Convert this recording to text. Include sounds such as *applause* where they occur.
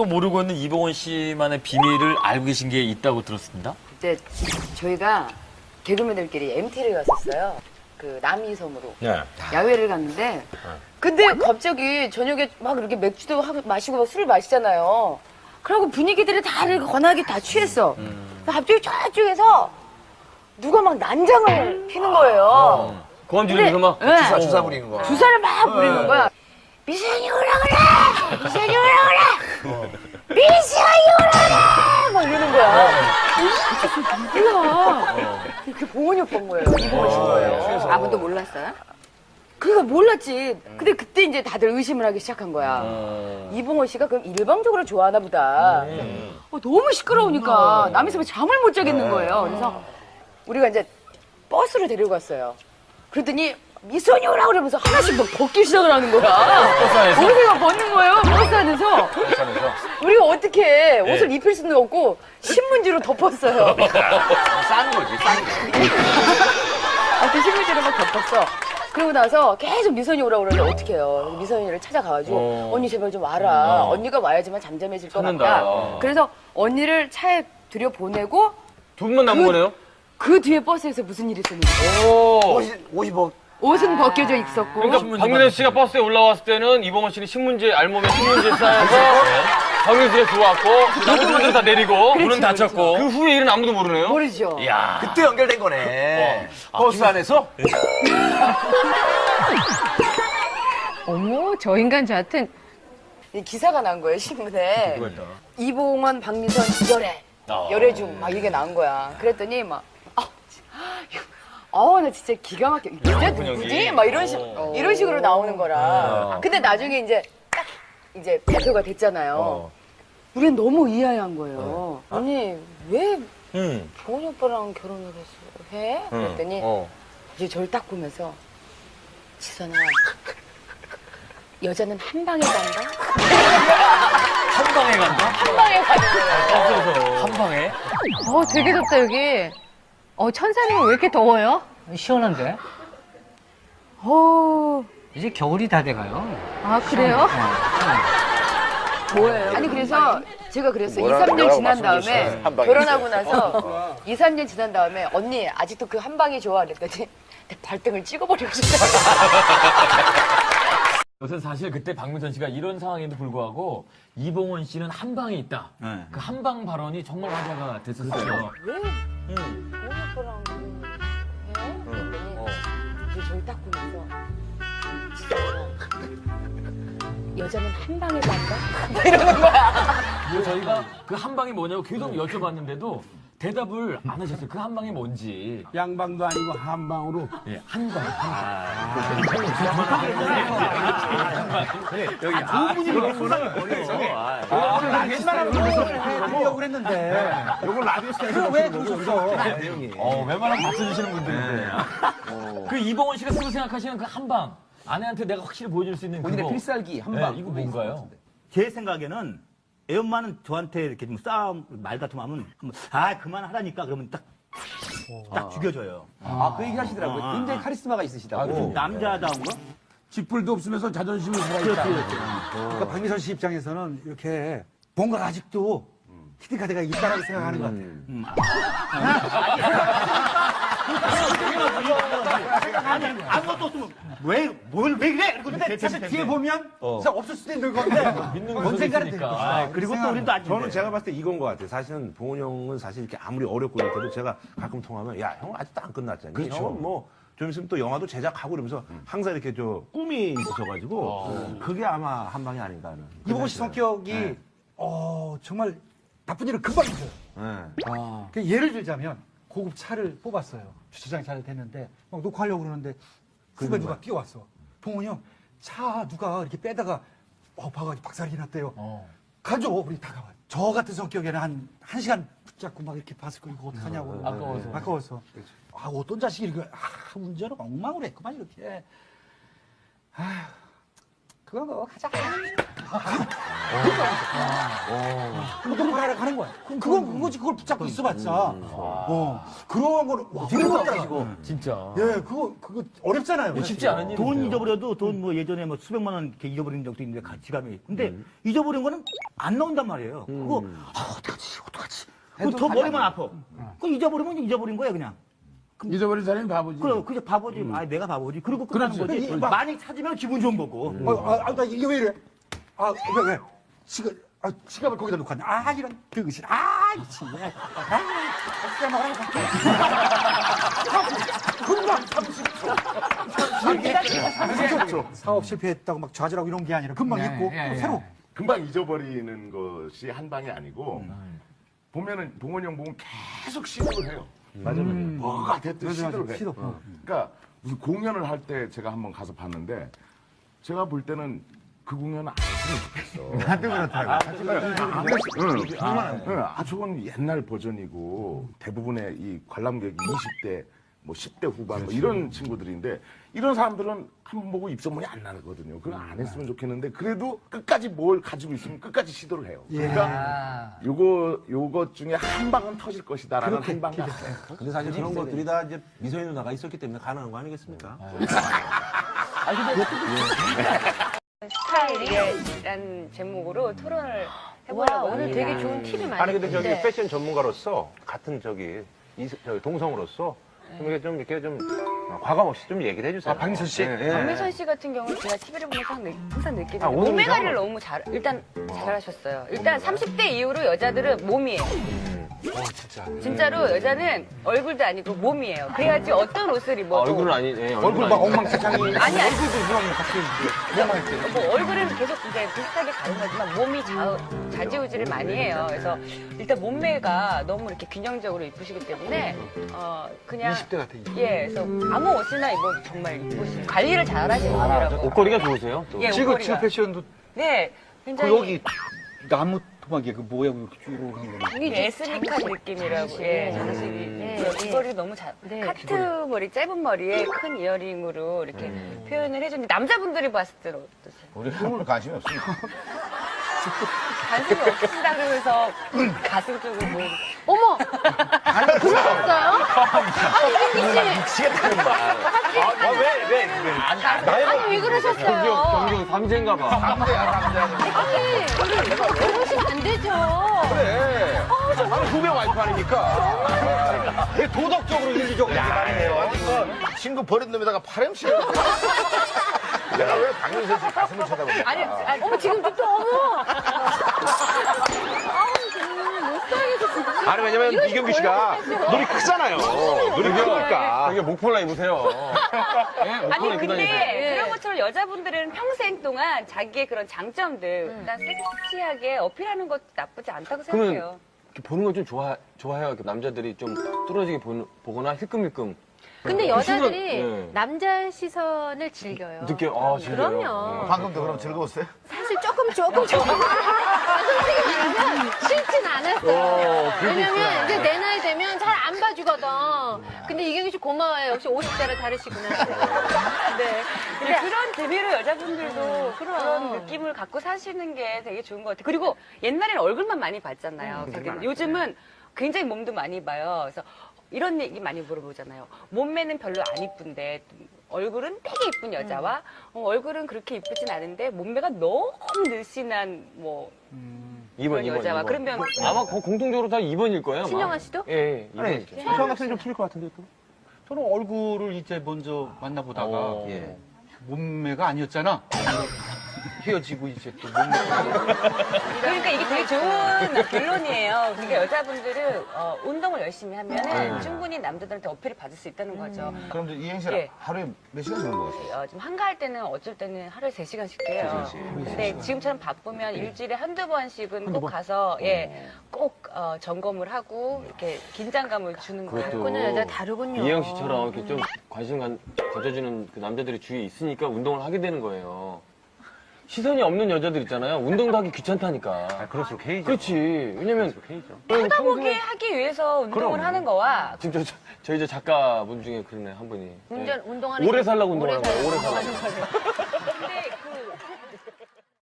또 모르고 있는 이봉원 씨만의 비밀을 알고 계신 게 있다고 들었습니다. 그때 저희가 개그맨들끼리 MT를 갔었어요. 그 남이섬으로 네. 야외를 갔는데 근데 갑자기 저녁에 막 이렇게 맥주도 하- 마시고 막 술을 마시잖아요. 그러고 분위기들이 다 이렇게 건하게 다 취했어. 갑자기 저쪽에서 누가 막 난장을 피는 거예요. 고함 지르면서 막 네. 주사, 주사 부리는 거. 주사를 막 부리는 거야. 미선이 오라 그래! 미선이 오라 그래! 미선이 오라 그래! 막 이러는 거야. 뭐야. 그게 봉원이 오빠인 거예요. 이봉원 씨인 거예요. 아무도 몰랐어요? 그니까 몰랐지. 근데 그때 이제 다들 의심을 하기 시작한 거야. 이봉원 씨가 그럼 일방적으로 좋아하나 보다. 어, 너무 시끄러우니까 남이섬에 잠을 못 자겠는 거예요. 그래서 우리가 이제 버스로 데리고 갔어요. 그랬더니 미선이 오라 그러면서 하나씩 막 벗기 시작을 하는 거야. 버스 안에서? 옷을 막 벗는 거예요. 버스 안에서. 우리가 어떻게 옷을 입힐 수는 없고 신문지로 덮었어요. 싼 거지, 싼 거. 하여튼 신문지로 막 덮었어. 그러고 나서 계속 미선이 오라고 그러는데 어떻게 해요. 언니를 찾아가가지고 어. 언니 제발 좀 와라. 어. 언니가 와야지만 잠잠해질 것 찾는다. 같다. 어. 그래서 언니를 차에 들여보내고 두 분만 남은 거네요? 그 뒤에 버스에서 무슨 일이 있었는지. 오. 50, 50억. 옷은 벗겨져 있었고. 그러니까 박민혜 씨가 버스에 올라왔을 때는 이봉원 씨는 신문지 알몸에 신문지에 *laughs* 쌓여서 정윤수에 들어왔고 나머지 분들은 다 내리고 문은 닫혔고. 그 후에 일은 아무도 모르네요. 모르죠. 이야. 그때 연결된 거네. 버스 안에서? *laughs* 어머, 저 인간 저한텐 이 기사가 난 거예요, 신문에. 이봉원, 박미선 열애. 열애 중막 이게 나온 거야. 그랬더니 막, 아, 어, 나 진짜 기가 막혀. 이 기자 누구지? 막 이런 식, 이런 식으로 나오는 거라. 근데 나중에 이제 딱 이제 발표가 됐잖아요. 우리는 너무 의아해한 거예요. 아니, 왜 음. 보은이 오빠랑 결혼을 했어? 해? 그랬더니 어. 이제 저를 딱 보면서 지선아 여자는 한 방에 간다? 한 방에 간다? 한 방에 가는 거예요. 한 방에? 어, 되게 덥다, 여기. 어, 천사님은 왜 이렇게 더워요? 시원한데? 어, 이제 겨울이 다 돼가요. 아, 그래요? 뭐예요? 아니 그래서 제가 그랬어요. 2, 뭐라- 3년 뭐라고 지난 다음에? 한 방에 결혼하고 나서 2, 3년 지난 다음에 언니 아직도 그 한 방이 좋아 그랬더니 내 *laughs* 발등을 찍어버리고 싶다. 우선 *laughs* 사실 그때 박민선 씨가 이런 상황에도 불구하고 이봉원 씨는 한 방에 있다. 그 한 방 발언이 정말 화제가 됐었어요. 왜 음. 보은 오빠랑 해? 그랬더니 이제 저를 딱 보면서 지선아 여자는 한 방에 간다? 그리고 저희가 그 한 방이 뭐냐고 계속 여쭤봤는데도 대답을 안 하셨어요. 그 한 방이 뭔지. 양방도 아니고 한방으로 예, 한 방. 한 하려고 했는데 요걸 라디오 스타일로 왜 그러셨어? 어, 웬만하면 박수 주시는 분들인데. 그 이봉원 씨가 스스로 생각하시는 그 한 방. 아내한테 내가 확실히 보여줄 수 있는 본인의 그거. 필살기 한 네, 방. 이거 뭔가요? 제 생각에는 애 엄마는 저한테 이렇게 좀 싸움 말 같은 거 하면 아 그만하라니까 그러면 딱 딱 죽여줘요. 아, 그 얘기 하시더라고요. 아, 굉장히 아. 카리스마가 있으시다고. 남자다운 거? 쥐뿔도 없으면서 자존심이 살아있다. 그러니까 박미선 씨 입장에서는 이렇게 뭔가 아직도 히든카드가 있다라고 생각하는 것 같아요. 음. *laughs* 아니 *laughs* 아무것도 없으면 왜 뭘 왜 그래? 근데 사실 뒤에 보면 진짜 없을 수도 있는 건데 언젠가는 될 있으니까. 것이다. 아, 그리고 또 우리도 아직 저는 제가 봤을 때 이건 것 같아요. 사실은 봉원 형은 사실 이렇게 아무리 어렵고 이럴 때도 제가 가끔 통하면 야, 형 아직도 안 끝났잖니. 그렇죠. 형은 뭐, 좀 있으면 또 영화도 제작하고 그러면서 항상 이렇게 저 꿈이 있으셔가지고 그게 아마 한 방이 아닌가 하는. 이보고 씨 성격이 어, 정말 나쁜 일을 금방 잊어요. 네. 그 예를 들자면 고급 차를 뽑았어요. 주차장 잘 됐는데 막 녹화하려고 그러는데 후배 누가 뛰어왔어. 봉훈이 형, 차 누가 이렇게 빼다가 어, 봐가지고 박살이 났대요. 어. 가죠. 우리 다 가봐. 저 같은 성격에는 한, 한 시간 붙잡고 막 이렇게 봤을 거 이거 어떡하냐고. 아까워서. 아까워서. 아, 어떤 자식이 이렇게, 아, 운전을 엉망으로 했구만, 이렇게. 아휴. 그거 뭐 가자. 운동 하러 가는 거야. 그럼 그건 그거지 그걸 붙잡고 있어봤자. 어 그런 거는 와, 어렵더라고. 진짜. 예, 그거 그거 어렵잖아요. 뭐 쉽지 않은 일인데. 돈 잊어버려도 돈 뭐 예전에 뭐 수백만 원 이렇게 잊어버린 적도 있는데 가- 지갑이. 근데 잊어버린 거는 안 나온단 말이에요. 그거 아, 어떡하지, 어떡하지. 그거 더 머리만 아파. 그거 잊어버리면 잊어버린 거야 그냥. 잊어버린 사람이 바보지. 그래, 그저 바보지. 아, 내가 바보지. 그리고 끝나는 그렇지. 거지. 이- 막- 많이 찾으면 기분 좋은 거고. 어, 아, 아, 나 이게 왜 이래? 아, 왜, 왜? 지갑, 아, 지갑을 거기다 놓고 왔네. 아, 이런 등신. 아, 미친네. 아, 어떻게 말하고 금방 30초. 사업 실패했다고 막 좌절하고 이런 게 아니라 금방 잊고 또 새로. 금방 잊어버리는 것이 한 방이 아니고 보면은 봉원이 형 보면 계속 시도를 해요. 맞아, 맞아. 뭐가 됐든 맞아, 맞아. 시도를 해. 시도. 어. 그러니까 무슨 공연을 할 때 제가 한번 가서 봤는데 제가 볼 때는 그 공연은 안 했으면 좋겠어. *laughs* 나도 그렇다고. 정말. 응. 아, 저건 옛날 버전이고 대부분의 이 관람객이 20대, 뭐 10대 후반 뭐 이런 친구들인데 이런 사람들은 한 번 보고 입소문이 안 나거든요. 그거 안 했으면 좋겠는데 그래도 끝까지 뭘 가지고 있으면 끝까지 시도를 해요. 그러니까 요거 요것 중에 한 방은 터질 것이다라는 한방 같아요. 근데 사실 그런 것들이 다 이제 미소의 누나가 있었기 때문에 가능한 거 아니겠습니까? 스타일이라는 제목으로 토론을 해보려고 와, 오늘 합니다. 되게 좋은 팁이 많이 아니 근데 저기. 패션 전문가로서 같은 저기 이, 저기 동성으로서 좀 이렇게 좀 이렇게 좀 어, 과감 없이 좀 얘기를 해주세요. 아, 박민선 씨. 박민선 씨 같은 경우 는 제가 TV를 보면서 항- 항상 느끼는 아, 게 오늘 몸매 이상한 관리를 거. 너무 잘 일단 잘하셨어요. 일단 30대 이후로 여자들은 몸이에요. 진짜로 여자는 얼굴도 아니고 몸이에요. 그래야지 어떤 옷을 아, 입어도 얼굴은 아니, 예, 얼굴 얼굴은 막. 엉망진창이. 아니 아니 같이 뭐 얼굴은 계속 이제 비슷하게 가는 거지만 몸이 좌, 좌지우지를 많이 해요. 그래서 일단 몸매가 너무 이렇게 균형적으로 이쁘시기 때문에 어 그냥 20대 같아. 예, 그래서 아무 옷이나 입어도 정말 이쁘시. 관리를 잘하시는 분이라고. 옷걸이가 좋으세요? 또. 예, 지금 옷걸이가. 패션도 네, 굉장히 그 여기 나무 토막이 그 모양 이렇게 쭉한 거. 이게 에스닉한 느낌이라고. 예, 장식이. 네, 예, 네. 귀걸이 너무 잘. 네, 카트 머리, 짧은 머리에 큰 이어링으로 이렇게 표현을 해주는데 남자분들이 봤을 때는 어떠세요? 우리 흥을 관심이 없습니다. 관심이 없으시다 그러면서 가슴 쪽을 뭐. 어머! *laughs* 그러셨어요? 아니, 민기 씨. 미치겠다는 말. 아, 왜, 왜, 왜. 아니, 아니, 왜 그러셨어요? 경경 삼재인가 봐. 아니, 그러시면 안 되죠. 그래. 나는 후배 와이프 아니니까. 왜 도덕적으로 윤리적으로 이렇게 말해요. 친구 버린 놈에다가 파렴치를. 내가 왜 박민선 씨 가슴을 쳐다보냐. 아니, 아니 어머, 지금 또, 어머! 아우, 정말 못 살겠어, 진짜. 아니, 왜냐면 이경규 씨가 눈이 크잖아요. 눈이 크니까. 이게 목폴라 입으세요. *laughs* 예, 목폴라 아니 입고 근데 다니세요. 그런 것처럼 여자분들은 평생 동안 자기의 그런 장점들 일단 섹시하게 어필하는 것도 나쁘지 않다고 그러면 생각해요. 이렇게 보는 걸 좀 좋아, 좋아해요. 이렇게 남자들이 좀 뚫어지게 보, 보거나 힐끔힐끔. 근데 그 여자들이 예. 남자 시선을 즐겨요. 느껴요. 아, 진짜요? 그럼요. 방금도 그럼 즐거웠어요? 사실 조금 조금 조금 아, 솔직히 말하면 싫진 않았어요. 왜냐면 이제 내 나이 되면 잘 안 봐주거든. 근데 이경규 씨 고마워요. 역시 50대라 다르시구나. 네. 근데 그런 데뷔로 여자분들도 그런 느낌을 갖고 사시는 게 되게 좋은 것 같아요. 그리고 옛날에는 얼굴만 많이 봤잖아요. 되게 요즘은 굉장히 몸도 많이 봐요. 그래서 이런 얘기 많이 물어보잖아요. 몸매는 별로 안 이쁜데 얼굴은 되게 이쁜 여자와 어, 얼굴은 그렇게 이쁘진 않은데 몸매가 너무 늘씬한 뭐 2번, 그런 2번. 여자와 2번. 그러면 아마 거- 공통적으로 다 2번일 거예요. 아마. 신영아 씨도? 예, 예. 아니, 2번이죠. 저랑 같은 좀 틀릴 것 같은데 또. 저는 얼굴을 이제 먼저 만나보다가 어. 예. 몸매가 아니었잖아. *laughs* 헤어지고 이제 또 몸매가 *laughs* 그러니까 이게 되게 좋은 결론이에요. 그러니까 여자분들은 어, 운동을 열심히 하면 충분히 남자들한테 어필을 받을 수 있다는 거죠. 그럼 이행실 예. 하루에 몇 시간 정도 하세요? 어, 좀 한가할 때는 어쩔 때는 하루에 세시간씩 해요. 근데 지금처럼 바쁘면 일주일에 한두 번씩은 꼭 가서 예, 꼭 어, 점검을 하고 이렇게 긴장감을 주는 거예요. 그것도 여자 다르군요. 이혜영 씨처럼 이렇게 좀 관심 가, 가져주는 그 남자들이 주위에 있으니까 운동을 하게 되는 거예요. 시선이 없는 여자들 있잖아요. 운동도 하기 귀찮다니까. 그럴수록 헤이죠. 그렇지. 왜냐면 쳐다보게 하기 위해서 운동을 하는 거와 지금 저, 저, 희 저 작가분 중에 그러네 한 분이. 운전, 네. 운동하는 오래 게- 살라고 운동하는 오래 거예요. 오래 살라고.